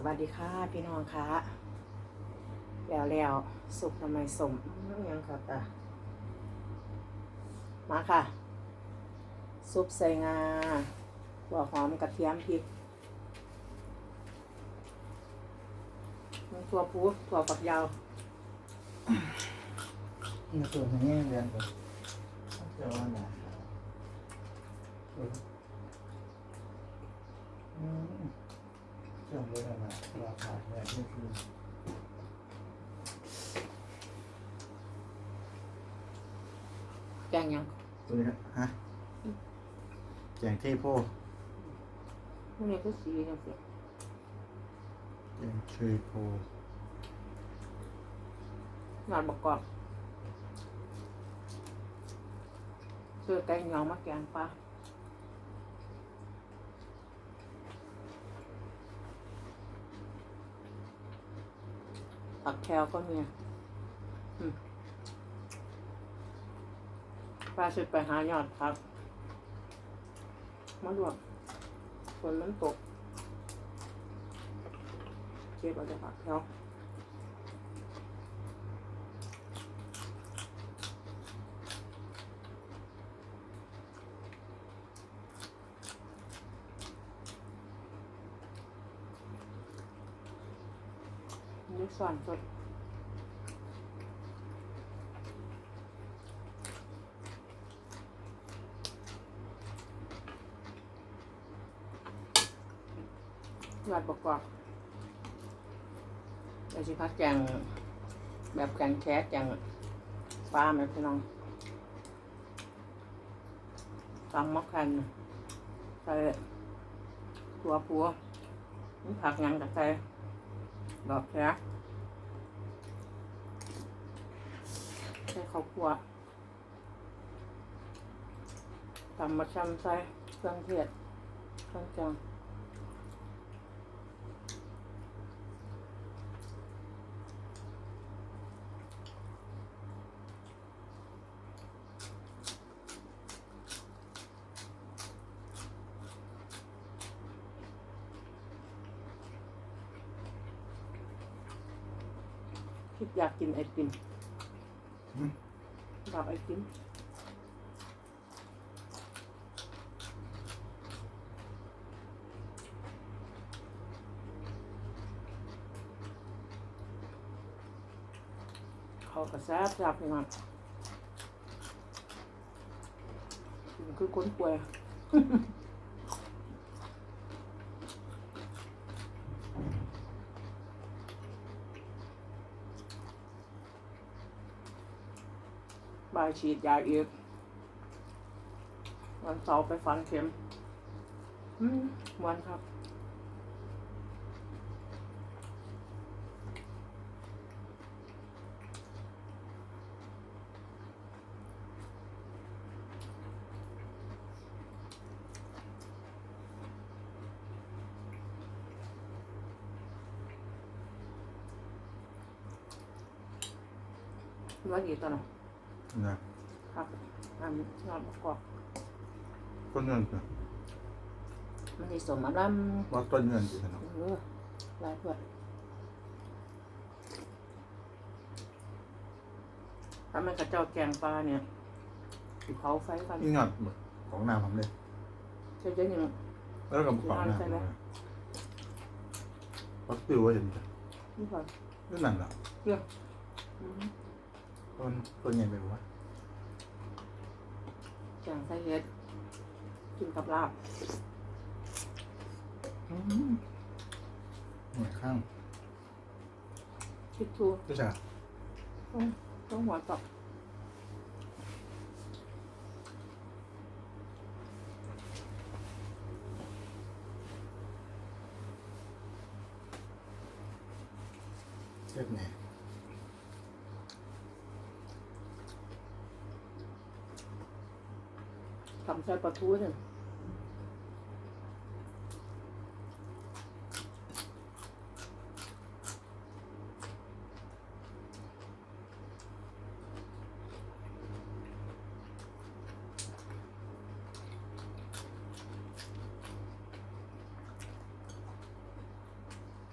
สวัสดีค่ะพี่น้องค่ะแล้วแล้วสุกทำไมสมอื้อยังครับตามาค่ะ ซุปใส่งาหัวหอมกระเทียมพริกน้ำถั่วพูถั่วฝักยาวนี่ตัวนี้เรียนแบบจะว่าหนาอืม เชื่อมเลยนะราคาเนี่ยนี่คือแกงยังตัวนี้ฮะแกงเทโพพวกนี้ก็สียังสิแกงเทโพหนอดบกกอกซื้อแกงเหนียวมาแกงปลา ผักแคลก็มีอืมปลาชุดไปหายอดครับมาดวกฝนมันตกเก็บเอาจากผักแคล ส่วนสดยอดประกอบเดี๋ยวสิพัดแกงแบบแกงแคสแกงปลาไหมพี่น้องตำมะขันใส่ตัวปัวผักหยังกับใส่ดอกแคส ส่ข้าวคั่วตำมะชำใส่เครื่องเทศเครื่องแกงคิดอยากกินไอติม ดับไอติมเขากระแซบแซบยังไงกินคือคนป่วย ฉีดยาอีกวันเสาร์ไปฟันเข็มอืมวันครับว่ากี่ตัวเนาะนะ ครับอันนอนประกอบต้นเงินจ้ะมันจะสมอันนั้นว่าต้นเงินจีนะเออหลายเพื่อนถ้ามันกระเจ้าแกงปลาเนี่ยเผาไฟกันนี่งานของนามผมเลยเช่นยังแล้วกับของนามวัดติวว่าเห็นจ้ะนี่ก่อนนี่นั่นเหรออืม ต้นต้นใหญ่ไปวะแกงไส้เห็ด กินกับลาบหน่วยข้างคิดทูก็จะต้องต้องหัวตอกเทียบไงทำใส่ปลาทูเนี่ย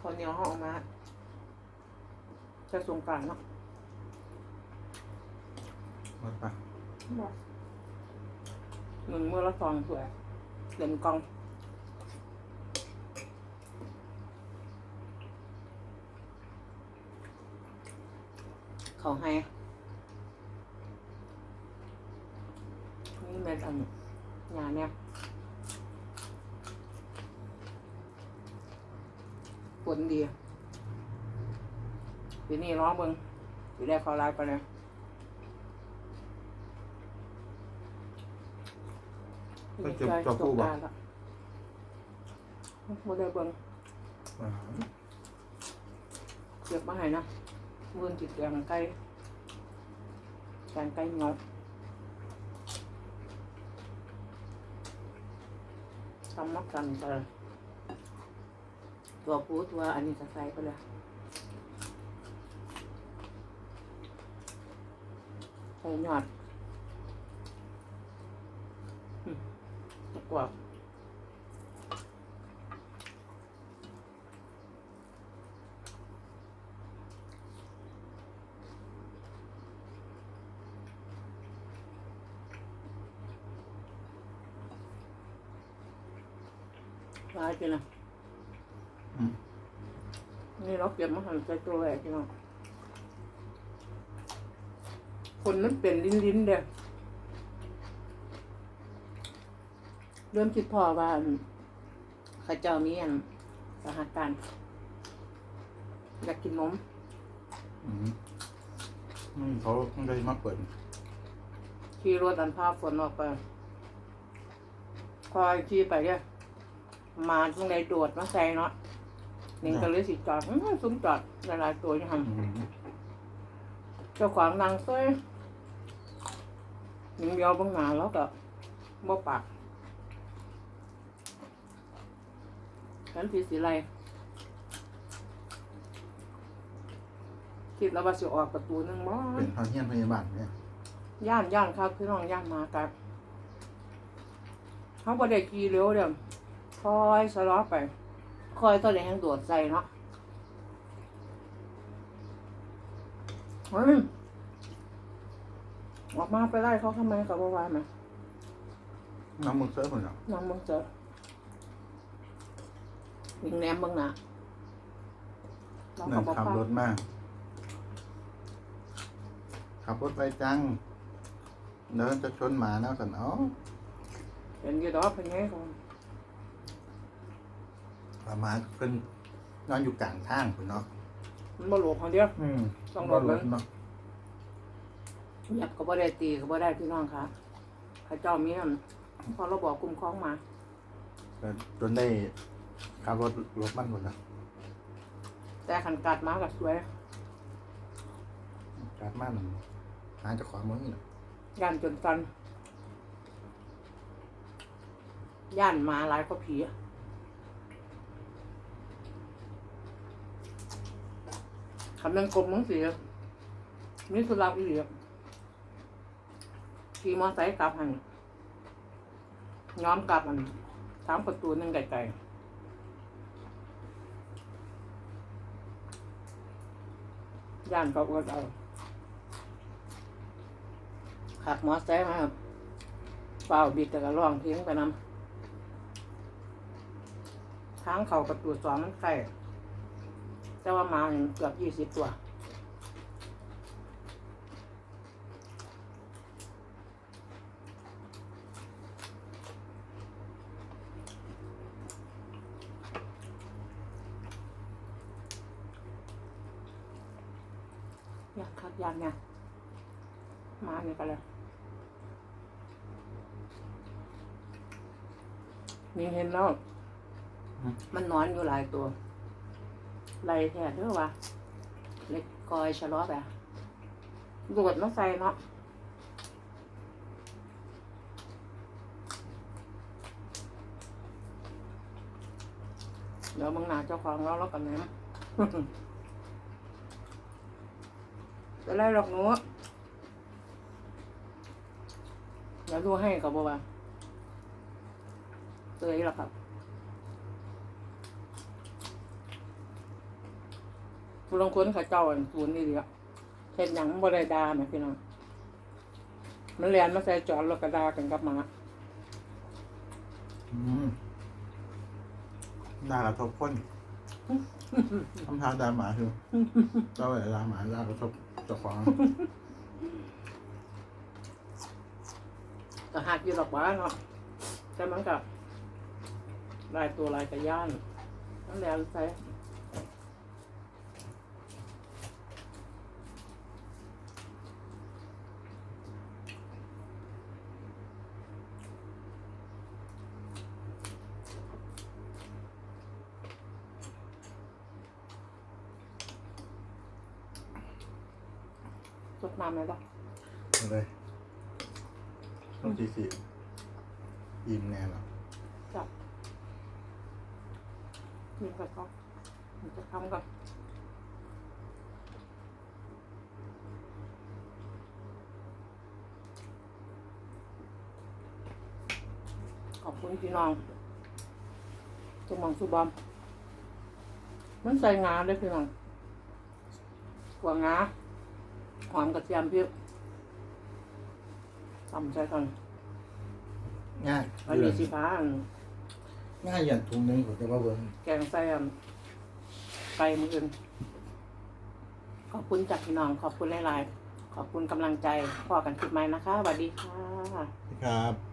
ข้าวเหนียวห่อออกมาจะสงกรารเนาะหมดปะห หนึ่งมือละสองถ้วยเต็มกล่องเขาให้นี่เม็ดอันงาเนี่ยผลดีทีนี้ร้องเบิ้งทีแรกเขาไล่ไปเลย ก็เจ็บจอผู้บ่ละโมเดลเบิงอ่าเก็บมาให้นะมือจิตแกงไก่แกงไก่งอกทำมักกันไปตัวปูตัวอันนี้จะใส่ไปเลยใส่หยอดอืมตะ กวาดลายไปนะอืมนี่เราเก็บมาหั่นใส่ตัวแหวกพี่น้องคนมันเป็นลิ้นลิ้นๆเด้อ เริ่มคิดพอว่าอั่นข้าเจ้ามีอันสหการณ์อยากกินนมอืมอืมเขาต้องได้มาเปิดขี่รถอันพาฝนออกไปคอยขี่ไปเนี่ยมาตรงไหนโดดมาใส่เนาะหนึ่งก็เลยสิจอดอื้อซุ้มจอดหลายๆตัวอยู่ทอืมำเจ้าของนางเซ้ยหนึ่งเดียวเบางหนาแล้วก็บ่ปาก ฉันผิดสิไรคิดแล้วว่าสิออกประตูหนึงบ่เป็นทางเฮียนพยาบาลเนี่ยย่านย่านครับพี่น้องย่านมากับเขาบ่ได้ขี่เร็วเดี๋ยวคอยสล้อไป คอยตัวไหนแห้งโดดใส่เนาะเฮ้ยออกมาไปไล่เขาทำไมกับว่าวาไหมน้ำมึงเซิร์ฟเหรอน้องมึงเจอ ยิงแหนมมึงนะน้องนั่เขานบอกขับว่ารถมาขับรถไปจังเดินจะชนหมาแล้วสันเอ้าเห็นอยี่ดอกเป็นไงก่อนหมาเพิ่นนอนอยู่กลางทางคุณเนาะมันบ่หลวกของเดียว อืมต้องรถเลยเนาะหยับก็บ่ได้ตีก็บ่ได้พี่น้องค่ะข้าเจ้ามีอันพอเราบอกกลุ่มคล้องมา ก็จนได้ ขับรถรถมันหมดนะแต่ขันกัดมากับสวยการมันหาเจะขวามือนี่แหละย่านจนตันย่านหมาหลายก็ผีอะคำนึงกลมมึงสิมีสุราอีเหลียขี่มอไซค์กลับหันย้อมกลับมันทางประตูหนึงไกลๆ ย่านก็อดเอาขับมอไซค์มาเป่าบิดแต่ก็ร้องเพลงไปนำทางเขาประตูสองมันไกลแต่ว่ามาเกือบยี่สิบตัว อยากคัดยากเนี่ยมาเนี่ยก็เลยนี่เห็นแล้ว มันนอนอยู่หลายตัวไรแท้เด้อวะเล็กกอยชะลอแบบโดดมาใส่เนาะเดี๋ยวมึงหนาเจ้าของเราแล้วกันนะ จะไล่หรอกหนูเดี๋ยวดูให้กับบัวาเตยหรอครับผู้ลางค้นเขาเจ้าอันศูนย์นี่เดียวเห็นหยังบ่ได้ดาแม่พี่น้องมันเรียนมาใส่จอดแล้วก็ดากันกับมาอืมด่ากระทบคน ทำท้าดาหมาคือเจ้าเวลาหมาด่ากระทบจ้าของก็หักอยู่ดอกบ้านเนาะแต่มันกับลายตัวลายกระย่านนั่นแหละใช่ สดน้ำเลยปะเอาเลยต้องทีสี่อิ่มแน่หรอจับมีกระทบมันจะทำก่อนขอบคุณพี่น้องจุมองสุบอม มันใส่งาด้วยพี่น้องกัวงา หอมกระเทียมพริกทำใส่ก่อนง่ายวันนี้สิพาอันง่ายอย่างถุงนึงผมจะว่าเบิ้งแกงไส้อันไก่มืออื่นขอบคุณจากพี่น้อง ขอบคุณหลาย ๆ ขอบคุณกำลังใจพอกันคลิปใหม่นะคะสวัสดีค่ะครับ